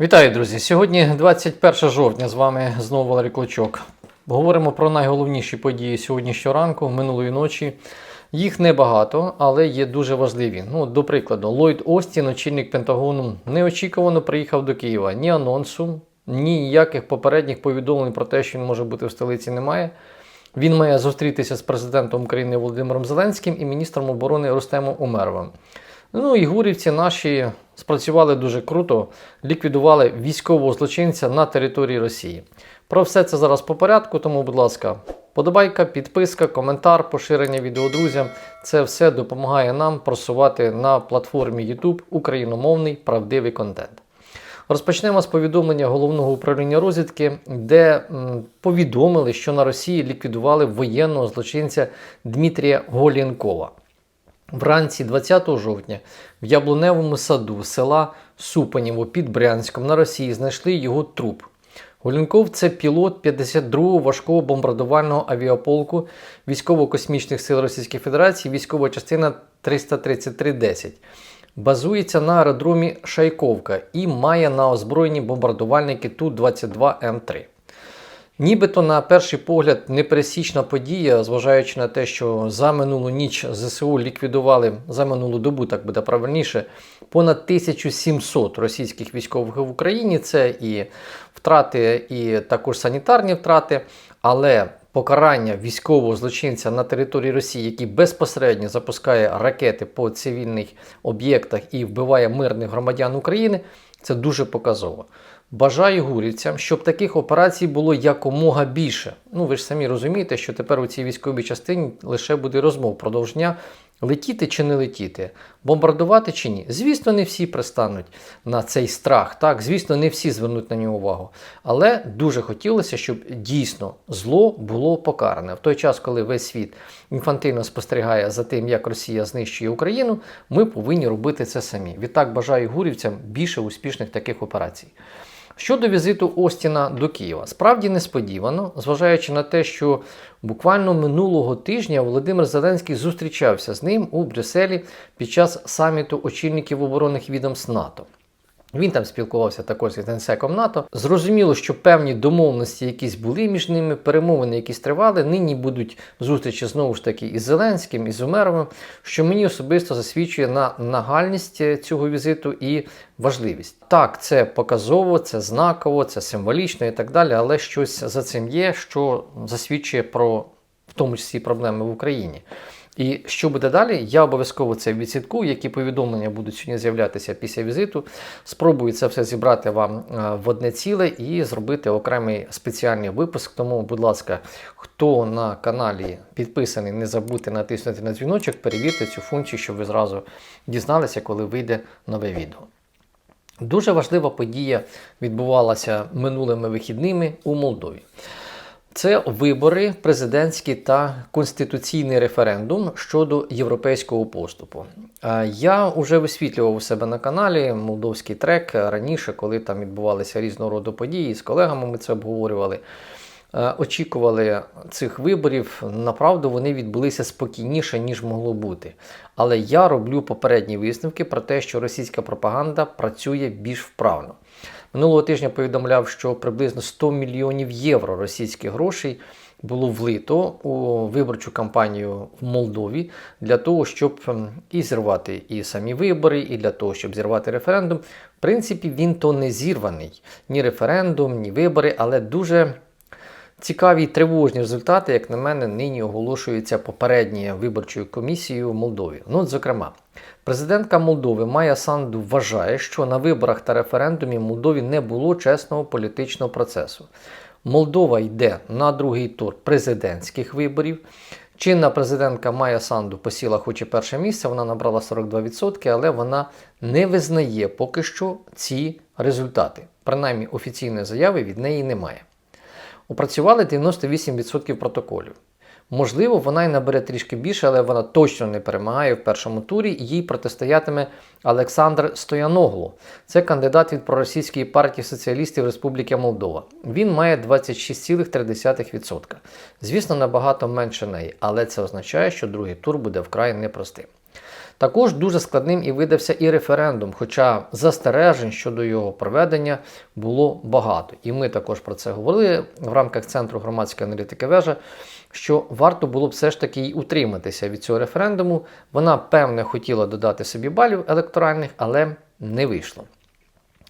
Вітаю, друзі! Сьогодні 21 жовтня. З вами знову Валерій Клочок. Говоримо про найголовніші події сьогоднішнього ранку, минулої ночі. Їх небагато, але є дуже важливі. Ну, до прикладу, Ллойд Остін, очільник Пентагону, неочікувано приїхав до Києва. Ні анонсу, ніяких попередніх повідомлень про те, що він може бути в столиці, немає. Він має зустрітися з президентом України Володимиром Зеленським і міністром оборони Рустемом Умеровим. Ну і гурівці наші спрацювали дуже круто, ліквідували військового злочинця на території Росії. Про все це зараз по порядку, тому, будь ласка, подобайка, підписка, коментар, поширення відео друзям. Це все допомагає нам просувати на платформі YouTube україномовний правдивий контент. Розпочнемо з повідомлення головного управління розвідки, де м, повідомили, що на Росії ліквідували воєнного злочинця Дмитрія Голєнкова. Вранці 20 жовтня в Яблуневому саду села Супанєво під Брянськом на Росії знайшли його труп. Голінков це пілот 52-го важкого бомбардувального авіаполку Військово-космічних сил Російської Федерації, військова частина 333-10. Базується на аеродромі Шайковка і має на озброєнні бомбардувальники Ту-22М3. Нібито на перший погляд непересічна подія, зважаючи на те, що за минулу ніч ЗСУ ліквідували за минулу добу, так буде правильніше, понад 1700 російських військових в Україні. Це і втрати, і також санітарні втрати, але покарання військового злочинця на території Росії, який безпосередньо запускає ракети по цивільних об'єктах і вбиває мирних громадян України, це дуже показово. Бажаю гурівцям, щоб таких операцій було якомога більше. Ну ви ж самі розумієте, що тепер у цій військовій частині лише буде розмов впродовж дня. Летіти чи не летіти, бомбардувати чи ні. Звісно, не всі пристануть на цей страх. Так, звісно, не всі звернуть на нього увагу. Але дуже хотілося, щоб дійсно зло було покаране. В той час, коли весь світ інфантильно спостерігає за тим, як Росія знищує Україну, ми повинні робити це самі. Відтак бажаю гурівцям більше успішних таких операцій. Щодо візиту Остіна до Києва, справді несподівано, зважаючи на те, що буквально минулого тижня Володимир Зеленський зустрічався з ним у Брюсселі під час саміту очільників оборонних відомств НАТО. Він там спілкувався також з генсеком НАТО. Зрозуміло, що певні домовленості якісь були між ними, перемовини, якісь тривали. Нині будуть зустрічі знову ж таки із Зеленським, із Умеровим, що мені особисто засвідчує на нагальність цього візиту і важливість. Так, це показово, це знаково, це символічно і так далі, але щось за цим є, що засвідчує про в тому числі проблеми в Україні. І що буде далі, я обов'язково це відслідкую, які повідомлення будуть сьогодні з'являтися після візиту. Спробую це все зібрати вам е, в одне ціле і зробити окремий спеціальний випуск. Тому, будь ласка, хто на каналі підписаний, не забудьте натиснути на дзвіночок, перевірте цю функцію, щоб ви зразу дізналися, коли вийде нове відео. Дуже важлива подія відбувалася минулими вихідними у Молдові. Це вибори, президентські та конституційний референдум щодо європейського поступу. Я вже висвітлював у себе на каналі молдовський трек раніше, коли там відбувалися різного роду події. З колегами ми це обговорювали. Очікували цих виборів. Направду вони відбулися спокійніше, ніж могло бути. Але я роблю попередні висновки про те, що російська пропаганда працює більш вправно. Минулого тижня повідомляв, що приблизно 100 мільйонів євро російських грошей було влито у виборчу кампанію в Молдові для того, щоб і зірвати і самі вибори, і для того, щоб зірвати референдум. В принципі, він то не зірваний. Ні референдум, ні вибори, але дуже. Цікаві й тривожні результати, як на мене, нині оголошуються попередньою виборчою комісією в Молдові. Ну, зокрема, президентка Молдови Майя Санду вважає, що на виборах та референдумі в Молдові не було чесного політичного процесу. Молдова йде на другий тур президентських виборів. Чинна президентка Майя Санду посіла хоч і перше місце, вона набрала 42%, але вона не визнає поки що ці результати. Принаймні офіційної заяви від неї немає. Опрацювали 98% протоколів. Можливо, вона й набере трішки більше, але вона точно не перемагає в першому турі їй протистоятиме Олександр Стояноглу. Це кандидат від проросійської партії соціалістів Республіки Молдова. Він має 26,3%. Звісно, набагато менше неї, але це означає, що другий тур буде вкрай непростим. Також дуже складним і видався і референдум, хоча застережень щодо його проведення було багато. І ми також про це говорили в рамках Центру громадської аналітики вежа, що варто було б все ж таки й утриматися від цього референдуму. Вона, певне, хотіла додати собі балів електоральних, але не вийшло.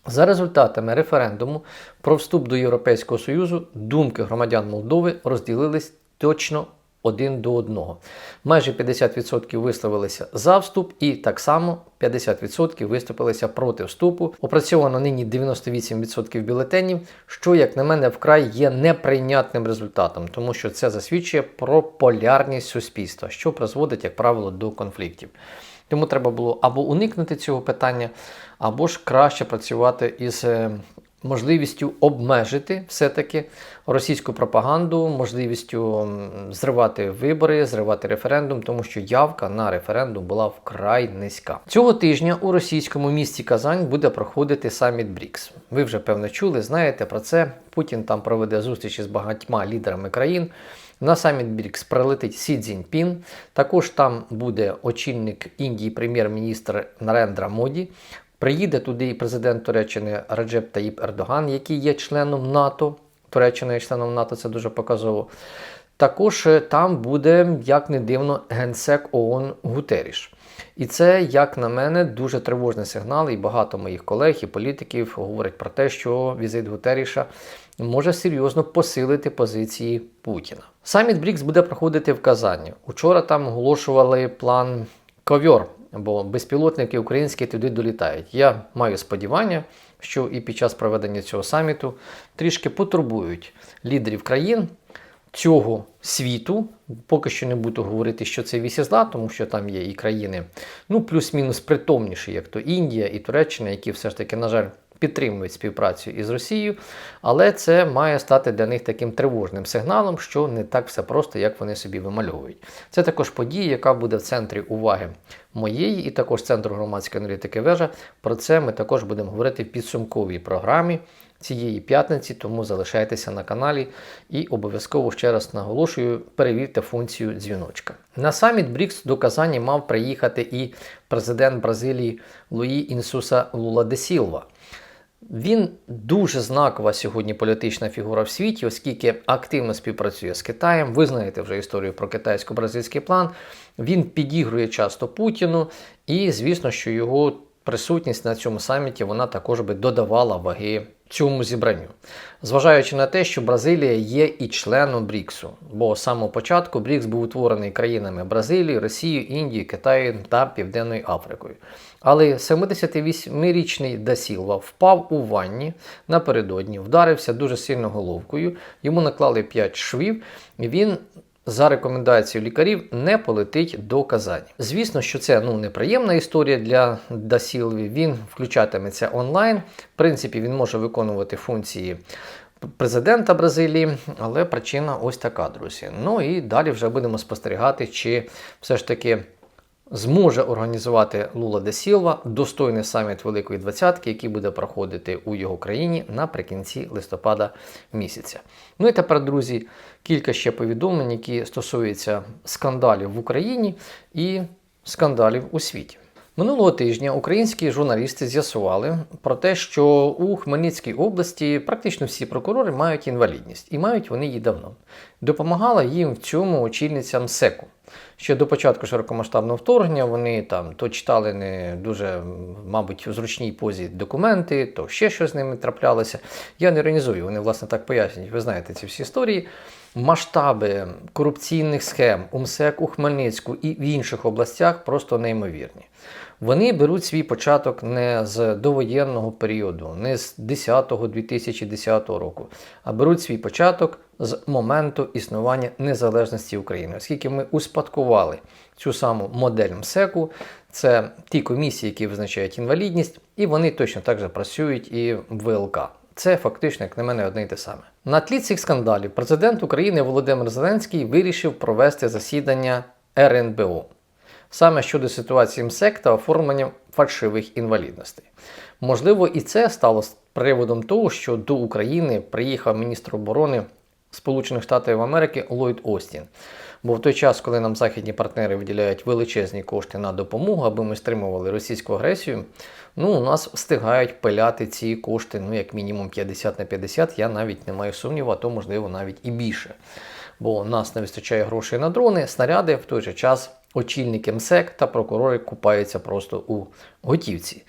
За результатами референдуму про вступ до Європейського Союзу думки громадян Молдови розділились точно один до одного. Майже 50% висловилися за вступ, і так само 50% виступилися проти вступу. Опрацьовано нині 98% бюлетенів, що, як на мене, вкрай є неприйнятним результатом, тому що це засвідчує про полярність суспільства, що призводить, як правило, до конфліктів. Тому треба було або уникнути цього питання, або ж краще працювати із е, можливістю обмежити все-таки російську пропаганду, можливістю зривати вибори, зривати референдум, тому що явка на референдум була вкрай низька. Цього тижня у російському місті Казань буде проходити саміт БРІКС. Ви вже певно чули, знаєте про це. Путін там проведе зустрічі з багатьма лідерами країн. На саміт БРІКС прилетить Сі Цзіньпін. Також там буде очільник Індії, прем'єр-міністр Нарендра Моді. Приїде туди і президент Туреччини Раджеп Таїп Ердоган, який є членом НАТО. Туреччина є членом НАТО, це дуже показово. Також е, там буде, як не дивно, генсек ООН Гутеріш. І це, як на мене, дуже тривожний сигнал. І багато моїх колег і політиків говорять про те, що візит Гутеріша може серйозно посилити позиції Путіна. Саміт БРІКС буде проходити в Казані. Учора там оголошували план ковьор, бо безпілотники українські туди долітають. Я маю сподівання, що і під час проведення цього саміту трішки потурбують лідерів країн цього світу. Поки що не буду говорити, що це вісі зла, тому що там є і країни, ну плюс-мінус притомніші, як то Індія і Туреччина, які все ж таки, на жаль, підтримують співпрацю із Росією, але це має стати для них таким тривожним сигналом, що не так все просто, як вони собі вимальовують. Це також подія, яка буде в центрі уваги моєї і також центру громадської аналітики вежа. Про це ми також будемо говорити в підсумковій програмі цієї п'ятниці, тому залишайтеся на каналі і обов'язково ще раз наголошую, перевірте функцію дзвіночка. На саміт БРІКС до Казані мав приїхати і президент Бразилії Луї Інсуса Лула де Сілва. Він дуже знакова сьогодні політична фігура в світі, оскільки активно співпрацює з Китаєм. Ви знаєте вже історію про китайсько-бразильський план. Він підігрує часто Путіну, і звісно, що його присутність на цьому саміті вона також би додавала ваги цьому зібранню. Зважаючи на те, що Бразилія є і членом БРІКСу, бо з самого початку БРІКС був утворений країнами Бразилії, Росією, Індією, Китаєм та Південною Африкою. Але 78-річний Дасілва впав у ванні напередодні, вдарився дуже сильно головкою, йому наклали 5 швів, і він за рекомендацією лікарів не полетить до Казані. Звісно, що це ну неприємна історія для Дасілві. Він включатиметься онлайн. В принципі, він може виконувати функції. Президента Бразилії, але причина ось така, друзі. Ну і далі вже будемо спостерігати, чи все ж таки зможе організувати Лула де Сілва достойний саміт Великої Двадцятки, який буде проходити у його країні наприкінці листопада місяця. Ну і тепер, друзі, кілька ще повідомлень, які стосуються скандалів в Україні і скандалів у світі. Минулого тижня українські журналісти з'ясували про те, що у Хмельницькій області практично всі прокурори мають інвалідність, і мають вони її давно. Допомагала їм в цьому очільниця МСЕКу. Ще до початку широкомасштабного вторгнення вони там то читали не дуже, мабуть, в зручній позі документи, то ще щось з ними траплялося. Я не іронізую, вони власне так пояснюють. Ви знаєте ці всі історії. Масштаби корупційних схем у МСЕК у Хмельницьку і в інших областях просто неймовірні. Вони беруть свій початок не з довоєнного періоду, не з 10-2010 року, а беруть свій початок з моменту існування незалежності України, оскільки ми успадкували цю саму модель МСЕКу, це ті комісії, які визначають інвалідність, і вони точно так же працюють і в ВЛК. Це фактично, як на мене, одне й те саме. На тлі цих скандалів президент України Володимир Зеленський вирішив провести засідання РНБО саме щодо ситуації МСЕК та оформлення фальшивих інвалідностей. Можливо, і це стало приводом того, що до України приїхав міністр оборони Сполучених Штатів Америки Ллойд Остін. Бо в той час, коли нам західні партнери виділяють величезні кошти на допомогу, аби ми стримували російську агресію, ну у нас встигають пиляти ці кошти, ну як мінімум 50 на 50, я навіть не маю сумніву, а то можливо навіть і більше. Бо нас не вистачає грошей на дрони, снаряди в той же час очільники МСЕК та прокурори купаються просто у готівці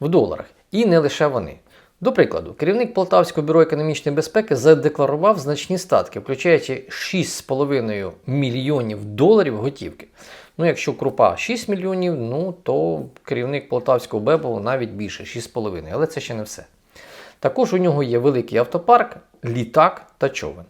в доларах. І не лише вони. До прикладу, керівник Полтавського бюро економічної безпеки задекларував значні статки, включаючи 6,5 мільйонів доларів готівки. Ну, якщо крупа 6 мільйонів, ну то керівник Полтавського БЕБу навіть більше 6,5, але це ще не все. Також у нього є великий автопарк, літак та човен.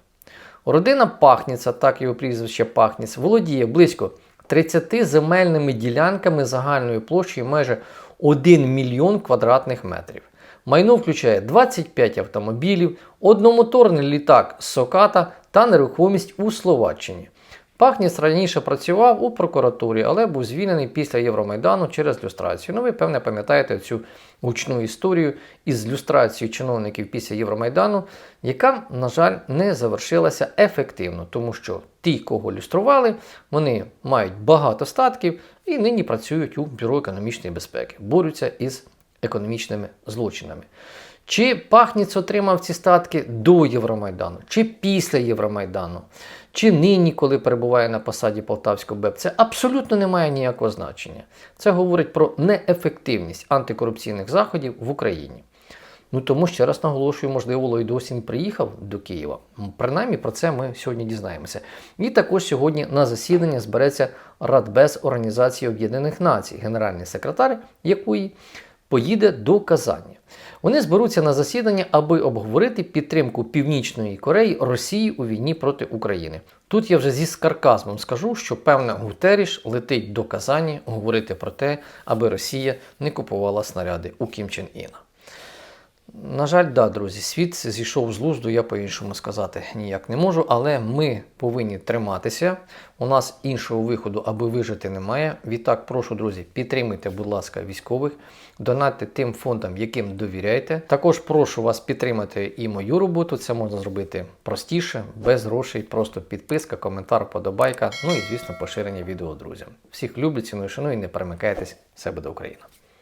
Родина Пахніця, так його прізвище Пахніц, володіє близько 30 земельними ділянками загальною площею майже 1 мільйон квадратних метрів. Майно включає 25 автомобілів, одномоторний літак Соката та нерухомість у Словаччині. Пахніс раніше працював у прокуратурі, але був звільнений після Євромайдану через люстрацію. Ну, ви, певне, пам'ятаєте цю гучну історію із люстрацією чиновників після Євромайдану, яка, на жаль, не завершилася ефективно, тому що ті, кого люстрували, вони мають багато статків і нині працюють у Бюро економічної безпеки, борються із економічними злочинами. Чи Пахніц отримав ці статки до Євромайдану, чи після Євромайдану, чи нині, коли перебуває на посаді Полтавського БЕП, це абсолютно не має ніякого значення. Це говорить про неефективність антикорупційних заходів в Україні. Ну тому ще раз наголошую, можливо, Лойдосін приїхав до Києва. Принаймні про це ми сьогодні дізнаємося. І також сьогодні на засідання збереться Радбез Організації Об'єднаних Націй, генеральний секретар якої поїде до Казані. Вони зберуться на засідання, аби обговорити підтримку Північної Кореї Росії у війні проти України. Тут я вже зі скарказмом скажу, що певна Гутеріш летить до Казані говорити про те, аби Росія не купувала снаряди у Кім Чен Іна. На жаль, да, друзі, світ зійшов з лузду, я по-іншому сказати ніяк не можу, але ми повинні триматися. У нас іншого виходу, аби вижити, немає. Відтак, прошу, друзі, підтримуйте, будь ласка, військових, донатьте тим фондам, яким довіряєте. Також прошу вас підтримати і мою роботу. Це можна зробити простіше, без грошей, просто підписка, коментар, подобайка. Ну і, звісно, поширення відео друзям. Всіх люблю, ціную, шаную і не перемикайтесь. Все буде Україна!